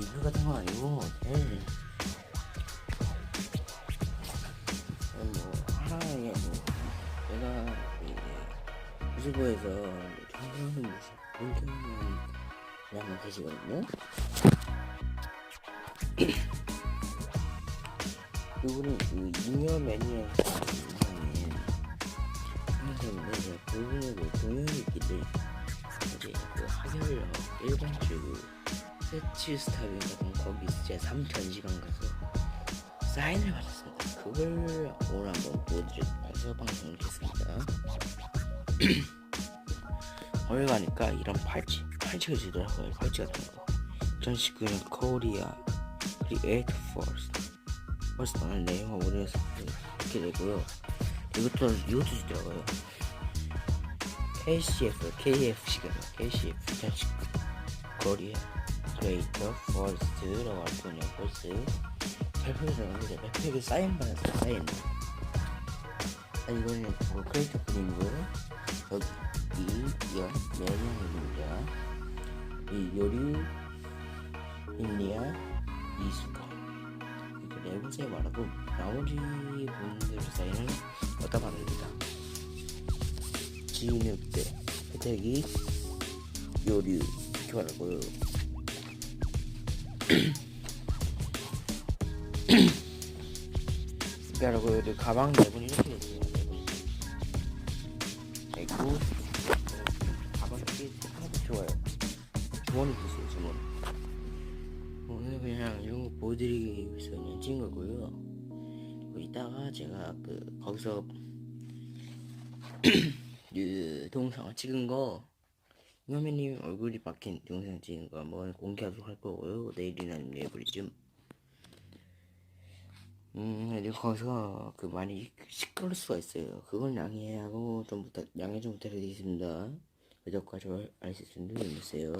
같은 거 아니고 제일 뭐 하나의 뭐 내가 이제 유튜브에서 무슨 문경이 한분 계시거든요. 그분은 그 이녀 매니아 분이 하면서 이제 그분의 그 공연이 있길래 이제 그 하결 일본 쪽 세치 스타일 같은 거 거기 제 3천 시간 가서 사인을 받았습니다. 그걸 오늘 한번 보여드려서 방송을 했습니다. 거기 가니까 이런 팔찌, 팔찌가 주더라고요. 팔찌 같은 거. 2019년 코리아 크리에이트 포스 벌써 오늘 내용을 오려서 이렇게 되고요. 이것도 이것도 주더라고요. KCF, KFC가 KCF 2019 코리아 크리에이터 포스트라고 할 거냐 포스 발표했는데 백팩에 사인 받았어요 사인. 아 이거는 뭐 크리에이터 분이고요 여기 이연 매형입니다. 이 요리 인리아 이수가. 이거 내부세 말하고 나머지 분들 사인을 얻다 받습니다. 지인육대 혜택이 요리 이렇게 말하고요 그러고 여기 가방 내분이 이렇게 됐어요. 내분이. 있고 가방 이게 하나도 좋아요. 주머니 있어요 주머니. 오늘 그냥 이런 거 보여드리기 위해서 그냥 찍은 거고요. 이따가 제가 그 거기서 그 동영상을 찍은 거 이화면님 얼굴이 박힌 동영상 찍은 거 한번 공개하도록 할 거고요. 내일이나 내일이쯤. 음, 이제 거기서 그 많이 시끄러울 수가 있어요. 그건 양해하고 좀 부탁, 양해 좀 부탁드리겠습니다. 구독과 좋아요, 알림 설정 눌러주세요.